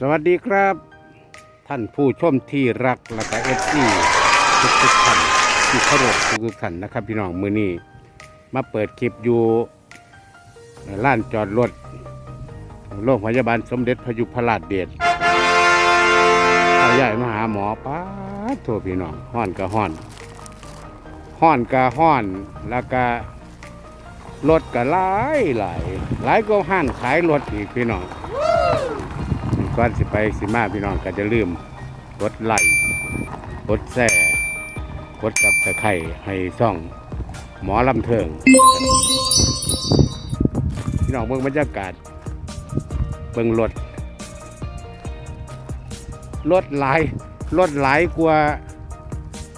สวัสดีครับ ท่านผู้ชมที่รักและก็เอฟซีทุกทุกๆท่านที่เคารพทุกทุกท่านนะครับ พี่น้องมือนี้มาเปิดคลิปอยู่ล้านจอดรถโรงพยาบาลสมเด็จพยุพราชเดชเอาใหญ่มาหาหมอป้าโทษพี่น้องห้อนก็ห้อนห้อนก็ห้อนแล้วก็รถก็หลายหลายหลายก็ห้านขายรถอีกพี่น้อง ก่อนสิไปสิมาพี่น้องก็จะลืมกดไลค์กดแซ่กดกับตะไคร่ให้ซ่อง หมอลำเทิง พี่น้องเบิ่งบรรยากาศเบิ่งรถรถหลายรถหลายกว่า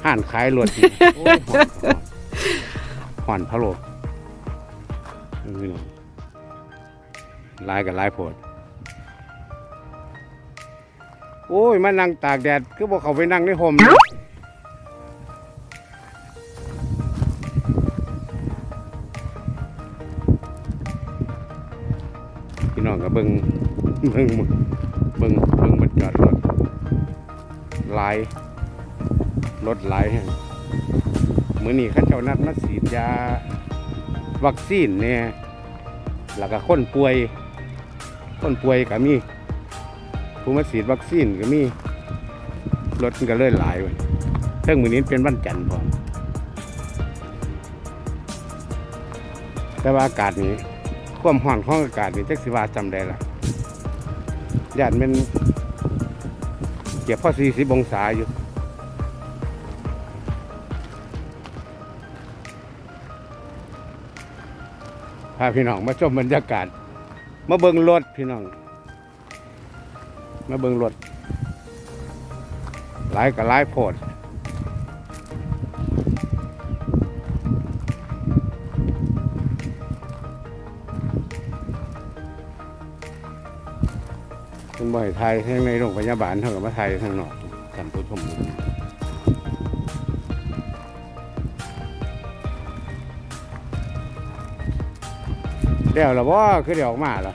ห้านขายรถอีกโอ้ยห่อนพะโลกพี่น้องหลายกับหลายโพด โอ้ยมานั่งตากแดดก็บอกเขาไปนั่งในห่มพี่น้องก็เบิ่งเบิ่งเบิ่งเบิ่งมันจอดรถหลายรถหลายแห่งมื้อนี้ข้าเจ้านัดมาฉีดยาวัคซีนเนี่ยแล้วก็คนป่วย คนป่วยก็มี ผู้มาฉีดวัคซีนก็มีรถก็เลยหลายวันเรื่องมือนี้เป็นวันจันทร์พร้อมแต่ว่าอากาศนี้ความร้อนของอากาศนี้จักสิว่าจำได้ละย่านเป็นเกียบพ่อสี่สิบองศาอยู่พาพี่น้องมาชมบรรยากาศ มาเบิ่งรถพี่น้อง มาเบิงรถหลายกับหลายโพดคุณบ่อยไทยทั้งในโรงพยาบาลเท่ากับมาไทยทั้งนอกท่านผู้ชมเดี๋ยวละว่าคือเดี๋ยวออกมาเหรอ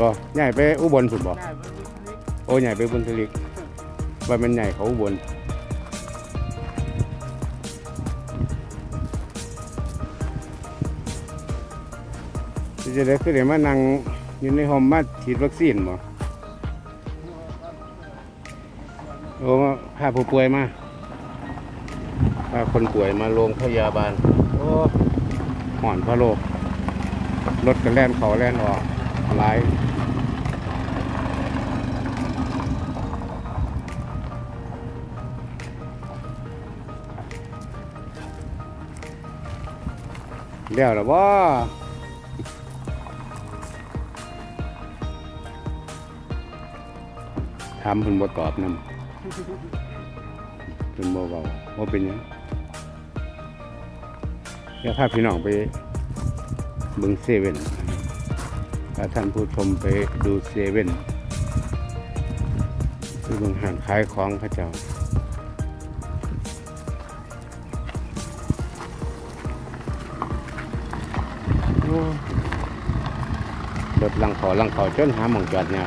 บ่ใหญ่ไปอุบลสุดบ่ง่ายเพิ่นนิดโอ้ใหญ่ไปบุญทลิกว่ามันใหญ่เขาอุบลที่จะได้คือเดี๋ยวมานั่งอยู่ในห้องมาฉีดวัคซีนบ่โอ้มาพาผู้ป่วยมาพาคนป่วยมาโรงพยาบาล โอ้ห่อนพะโลกรถกันแล่นเขาแล่นออกหลาย เดี๋ยวหรอว่าถามเพิ่นบ่ตอบนำเพิ่นบ่เว้าว่าเป็นหยังเดี๋ยวพาพี่น้องไปเบิ่งเซเว่นถ้าท่านผู้ชมไปดูเซเว่นคือเบิ่งห้างขายของพระเจ้า รถลังขอลังขอจนหาหมองจอดเนี่ย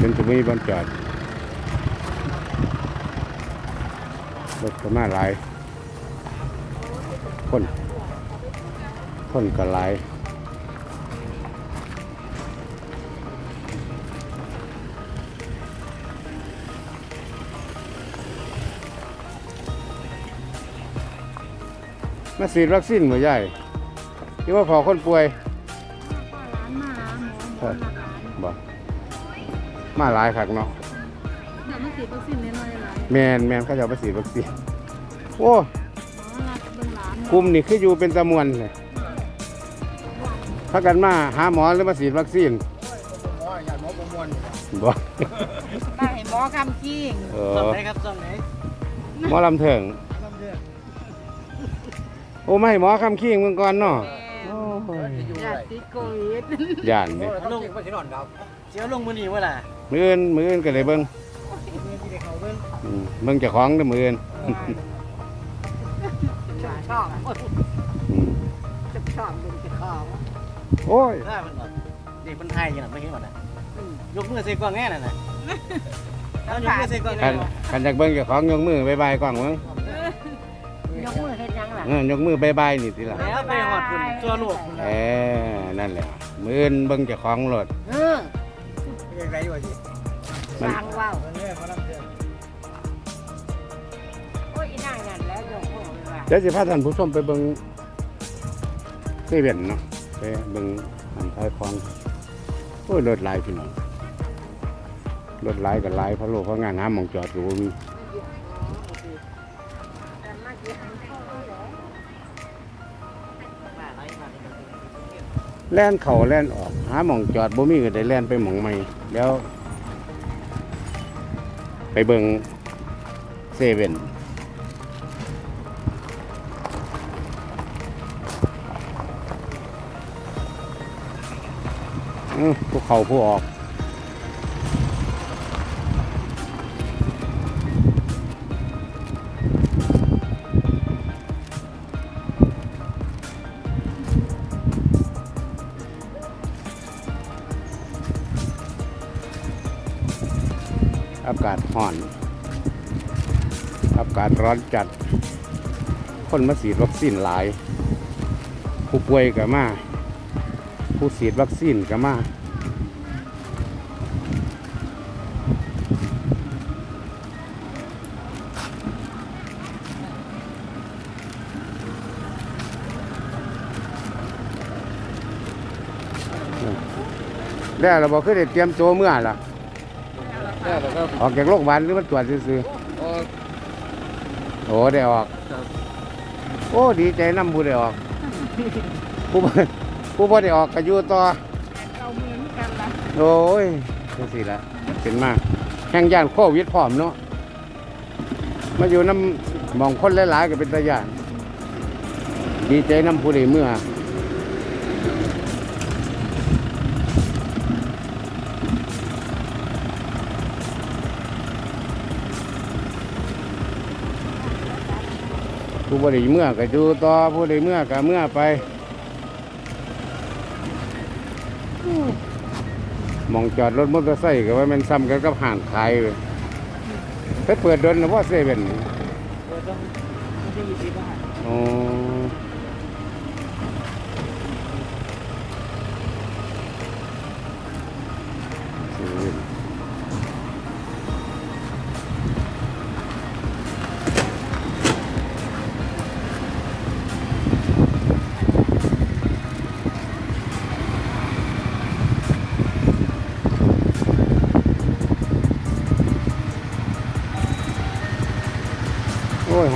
จนจะไม่มีบอนจอดรถก็มาหลายคนคนก็หลายมาฉีดวัคซีนหัวใหญ่ที่ว่าพอคนป่วย มาหลายคักเนาะเดี๋ยวมาฉีดวัคซีนน้อยๆหลายแมนแมนเขาจะเอาไปฉีดวัคซีนโอ้หมอรับเบิ่งหลานกลุ่มนี่คืออยู่เป็นตะมวนเลยพักกันมาหาหมอหรือมาฉีดวัคซีนๆหมออย่าหมอประมวลบอกมาให้หมอคำกิ้งเอซ่อมอไหนครับซ่อมไหนหมอลำเถิงซ่อมเดือดโอ้ไม่หมอคำขี้งมึงก่อนเนาะโอ้ยจะอยู่อยาได้กติดโควิดย่านโอ้เนี่ยยลงไปสินอนครับเสียลงมื้อนี้ว่าล่ะ มืออื่นมืออื่นก็เลยเบิ้งมื้อที่ได้เข้าเบิ่งอืมเบิ้งเจะของเด้อมืออื่นชอบอืมจะชอบเป็นจะขอโอ้ยถ้ามันแบบเด็กมันไทยอย่างนั้นไม่เห็นก่อนนะยกมือใส่กล้องแง่น่ะนะเอายกมือใส่กล้องคัแง่นคันจากเบิ้งเจ้าของยกมือบายบายกล้องเบิ้งยกมือเฮ็ดหยังล่ะเออยกมือบายบายนี่สิล่ะแล้วไปหอดคุณตัวโลกคุณเออนั่นแหละมือนเบิ้งเจ้าของรถเออ ยังไงวะสิวางว่าวตอนนี้เขาทำเดือนโอ้ยอีนางนั่นแล้วยกมือไปว่าเดี๋ยวสิพาท่านผู้ชมไปเบิ้งเซเว่นเนาะไปเบิ้งอันท้ายคลองโอ้ยรถหลายพี่น้องรถหลายกับหลายเพราะโลกเพราะงานหาหมองจอดก็บ่มี แล่นเข่าแล่นออก หาหม่องจอดบ่มีก็ได้แล่นไปหม่องใหม่แล้ว ไปเบิงเซเว่นอือผู้เข่าผู้ออกากาศร้อน อากาศร้อนจัด คนมาฉีดวัคซีนหลาย ผู้ป่วยก็มา ผู้ฉีดวัคซีนก็มาแล้วเราบอกคือได้เตรียมตัวเมื่อล่ะ ได้แล้วก็ออกจากโรงพยาบาลหรือมันตรวจซื่อๆโอ้ได้ออกโอ้ดีใจน้ำผู้ได้ออก ผู้บ่ผู้บ่ได้ออกก็อยู่ต่อเอาเหมือนกันล่ะโอ้ยจังสิละเป็นมากแห่งย่านโควิดพร้อมเนาะ มาอยู่น้ำหมองคนหลายๆก็เป็นตาย่านดีใจน้ำผู้ใดเมื่อ ผู้บริเมื่อก็อยู่ต่อผู้ใดเมื่อก็เมื่อไปหมองจอดรถมอเตอร์ไซค์ก็ว่ามันซ้ำกันกับห่างขายเลยไปเปิดดนนะว่าเซเว่นนี่เปิดต้องไม่ใช่ยี่สิบห้าอ๋อ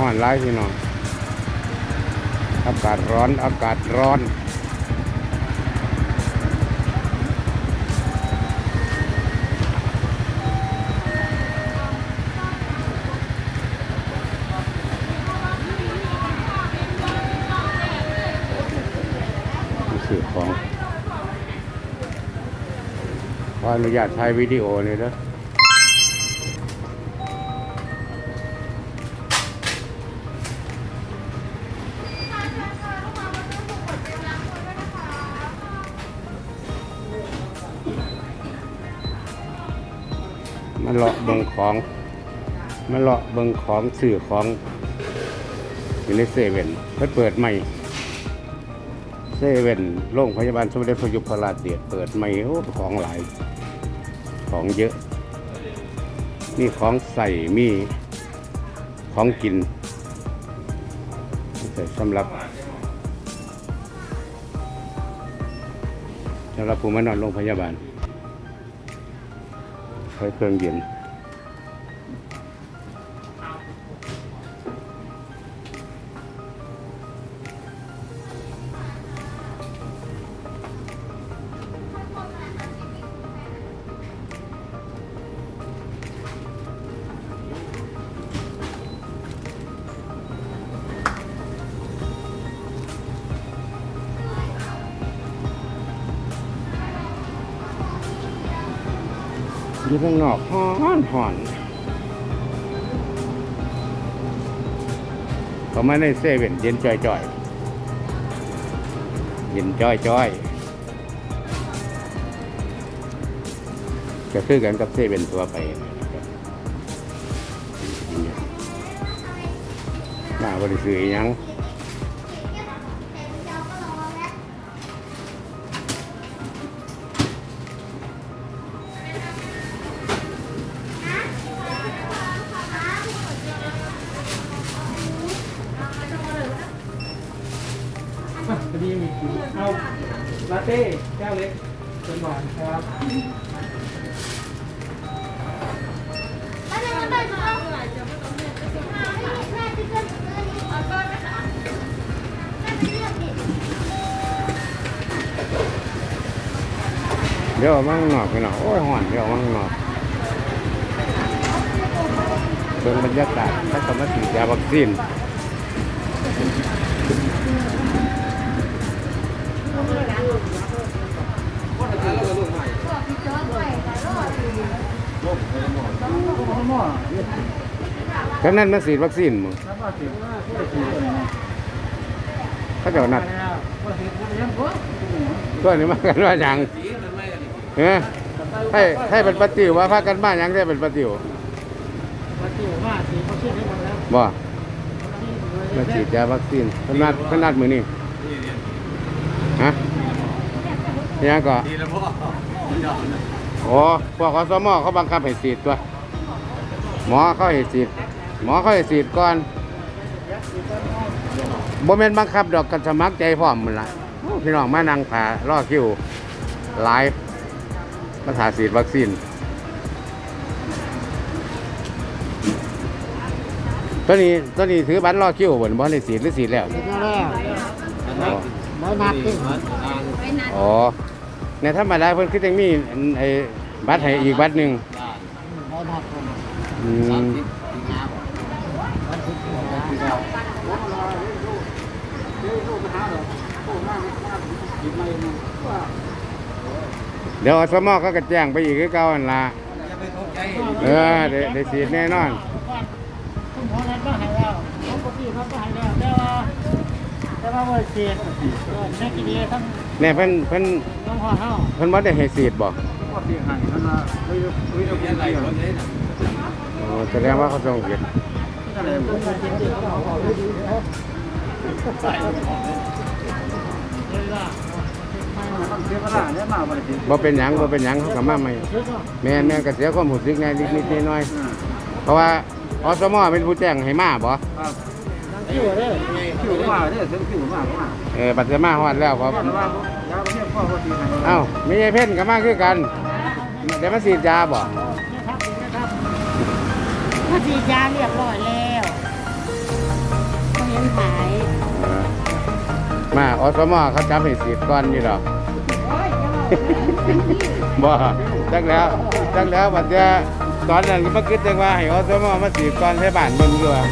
ห่อนร้ายพี่น้องอากาศร้อนอากาศร้อนสื่อของขออนุญาตถ่ายวิดีโอเลยนะม ของมาเลาะเบิงของสื่อของอยู่ในเซเว่นเพิ่นเปิดใหม่เซเว่นโรงพยาบาลสมเด็จพระยุพราชเดชเปิดใหม่โอ้ของหลาย ของเยอะ มีของใส่มีของกินแต่สำหรับสำหรับผู้มานอนโรงพยาบาลใช้เครื่องเย็น อยู่ข้างนอกฮ้อนห่อนเขามาในเซเว่นเย็นจ่อยจ่อยๆเย็นจ่อยจ่อยๆก็คือกันกับเซเว่นตัวไปนะครับมาบริสุทธิ์ยัง ก้วเล็กเป็นหวานครับเดี๋ยวมั่งหนอกไปหน่อยโอ้ยห่อนเดี๋ยวมั่งหนอกเบิ่งบรรยากาศถ้าสมมติยาวัคซีน หม้อก็นั่นมันฉีดวัคซีนมึงแล้วก็สิบเขาเจะนัดแล้วก็สิบยังก็ตัวนี้มากันว่าหยังเฮ้ยให้ให้เป็นปฏิวว่าพากันบ้านยังได้เป็นปฏิวมาจิ๋วมาสีเขาชื่อให้หมดแล้วบ่มาฉีดยาวัคซีนขนาดขนาดมือนี่ฮะยังก็ดีแล้วพ่อโอ้พวกอสมเขาบังคับให้ฉีดตัว หมอเขาให้ฉีดหมอเขาให้ฉีดก่อนบ่แม่นบังคับดอกกันสมัครใจพร้อมมันละโอ้พี่น้องมานั่งผ่ารอคิวไลฟ์มาถ่าฉีดวัคซีนตัวนี้ตัวนี้ถือบัตรรอคิวบนบ่ได้ฉีดหรือฉีดแล้วแล้วไม่นับที่อ๋อในธรรมดาเพิ่นคือจังมีอันไอ้บัตรให้อีกบัตรหนึงไม่นับคน อืมเดี๋ยวอสมเขาก็แจ้งไปอีกคือเก่าหั่นล่ะจะไปตกใจเออได้ได้ฉีดแน่นอน คุณพ่อนั้นก็หายแล้วปกติเขาก็หายแล้วแต่ว่าแต่ว่าวันเสียแม่กินดีทั้งแน่เพิ่นเพิ่นน้องพ่อเฮาเพิ่นบ่ได้ให้ฉีดบ่ปกติหายนั่นละไม่รู้ไม่รู้ยันไหลรถเลยนะอ๋อแสดงว่า เขาส่งผิดก็เลยต้องมากินที่เขาบอกเลยดีนะใส่เลยล่ะไม่ต้องเสียเวลาเนี่ยมาวันที่บ่เป็นหยังบ่เป็นหยังเขาก็มาใหม่เยอะก็แม่นแม่นก็เสียความรู้สึกแหน่นิดๆหน่อยๆเพราะว่าอสมเป็นผู้แจ้งให้มาบ่ครับคิวเลยคิวมาเนี่ยเส้นคิวมามาเออปัจจุบันฮอดแล้วครับว่าว่ายาประเภทพ่อพอดีให้เอ้ามีไอ้เพ่นก็มาคือกันเดี๋ยวมาฉีดยาบ่ครับครับ ถ้าฉีดยาเรียบร้อยแล้วก็เห็นหายเออมาอสมเขาจับให้ฉีดก่อนนี่ดอกโอ้ยจะบอกว่าเป็นที่บ่จักแล้วจักแล้วบัดเนี้ยตอนนั้นก็มาคิดจังว่าให้อสมมาฉีดก่อนให้บ้านเบิ่งอยู่ว่า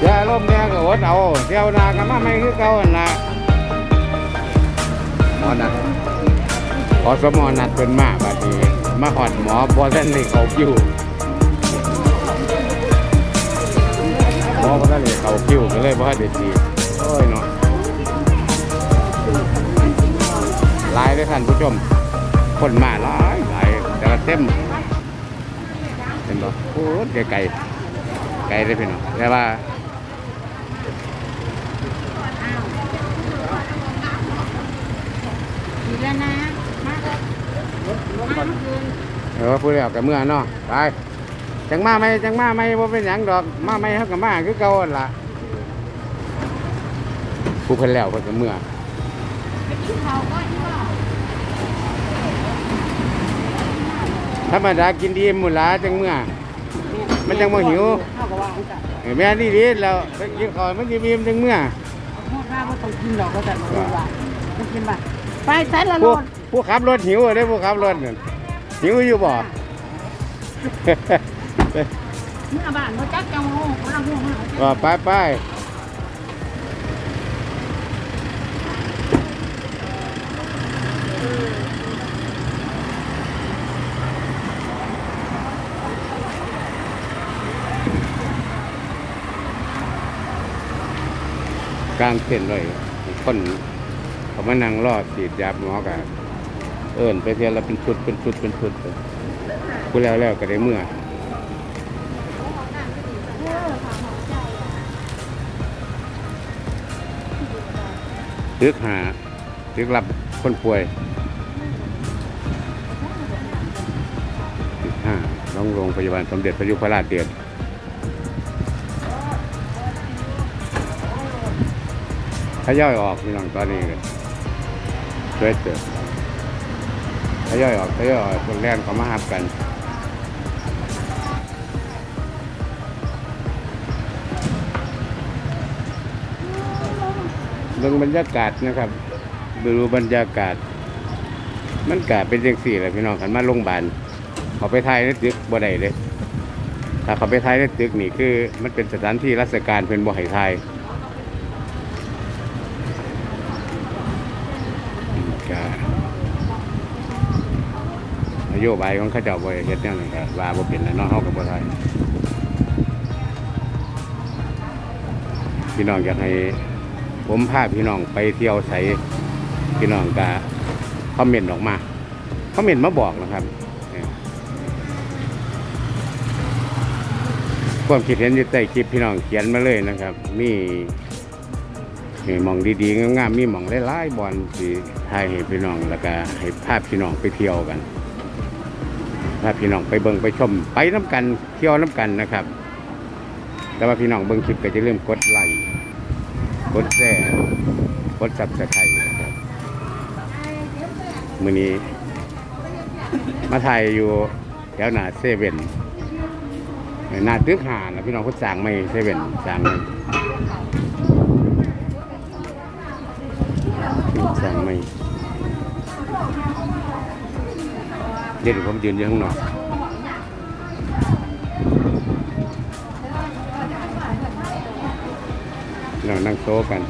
อย่าอารมณ์แน่ก็อดเอาเที่ยวหนาก็มาไม่คือเก่าหั่นล่ะหมอนัด อสมอนัดเพิ่นมาบัดนี้มาฮอดหมอบ่ทันได้เข้าคิวหมอก็เลยเขาคิวก็เลยบ่ให้เด็ดดีโอ้ยเนาะหลายเลยท่านผู้ชม คนมาหลายหลายแต่ละเต็มเห็นบ่โอ้ยไกลไกลเลยพี่น้องแต่ว่าฉีแล้วนะ มามาเมื่อคืนเออพูดแล้วกับเมื่อเนาะไปจังมาไหมจังมาไหมว่าเป็นหยังดอกมาไหมเขากับมาคือเก่าหั่นล่ะผู้เพิ่นแล้วเพิ่นก็เมื่อไปกินข้าวก่อนดีกว่าธรรมดากินดีหมุหลาจังเมื่อ มันจังบ่หิว ข้าวก็ว่าจังเออแม่นี่ดีแล้วไปกินข้าวมันสิมีมจังเมื่อหมดว่าบ่ต้องกินดอกก็แต่บ่รู้ว่าต้องกินบ่ไปใส่ละโลผู้ด ผู้ขับรถหิวได้ผู้ขับรถนั่นหิวอยู่บ่ เมื่อบ้านบ่จักจังโหกำลังห่วงมากว่าไปไปกลางเต็นท์เลยคนเขามานั่งรอฉีดยาหมอกัน เอิ้นไปเทียละเป็นชุดเป็นชุดเป็นชุดไปพูดแล้วแล้วก็ได้เมื่อตึกหาตึกรับคนป่วยตึกห้าโรงโรงพยาบาลสมเด็จพระยุพราชเดือนทยอยออกพี่น้องตอนนี้เลยเกิดเกิด ทยอยออกทยอยออกคนแรกเขามาหับกันเบิ่งบรรยากาศนะครับดูบรรยากาศ มันกาเป็นจังสี่แหละพี่น้องกันมาโรงพยาบาลเขาไปถ่ายในตึกบ่ได้เลยถ้าเขาไปถ่ายในตึกนี่คือ มันเป็นสถานที่ราชการเป็นบ่ให้ถ่ายก็ นโยบายของเขาเจ้าบ่ให้เฮ็ดแนวนี้ก็ว่าบ่เป็นแล้วเนาะเฮาก็บ่ถ่ายพี่น้องอยากให้ผมพาพี่น้องไปเที่ยวใส่พี่น้องก็คอมเมนต์ออกมาคอมเมนต์มาบอกนะครับความคิดเห็นอยู่ใต้คลิปพี่น้องเขียนมาเลยนะครับ มีมีมองดีๆงามๆมีมองหลายๆบอลที่ถ่ายให้พี่น้องแล้วก็ให้ภาพพี่น้องไปเที่ยวกันาพี่น้องไปเบิ่งไปชมไปน้ำกันเที่ยวน้ำกันนะครับ แต่ว่าพี่น้องเบิ่งคลิปก็จะเริ่มกดไลค์กดแซ่กดซับสไครต์นะครับมือนี้ มาถ่ายอยู่แถวหน้าเซเว่นหน้าตึกหานะพี่น้องเขาสั่งไม่เซเว่นสั่งไม่สั่งไม่ เดี๋ยวผมยืนอยู่ข้างนอกเรานั่งโต๊ะกัน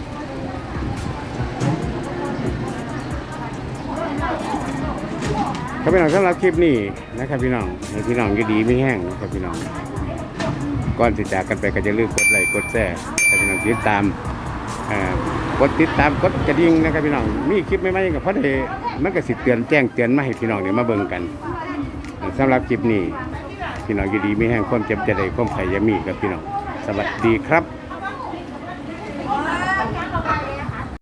ครับพี่น้องสำหรับคลิปนี้นะครับพี่น้องให้พี่น้องอยู่ดีไม่แห้งนะครับพี่น้องก่อนสิจากกันไปก็จะลืมกดไลค์กดแชร์ให้พี่น้องติดตาม กดติดตามกดกระดิ่งนะครับพี่น้องมีคลิปใหม่กับพอดีมันก็สิเตือนแจ้งเตือนมาให้พี่น้องเนี่ยมาเบิ่งกันสำหรับคลิปนี้พี่น้องอยู่ดีไม่แห้งความเจ็บจะได้ความไข่ยามีกับพี่น้องสวัสดีครับ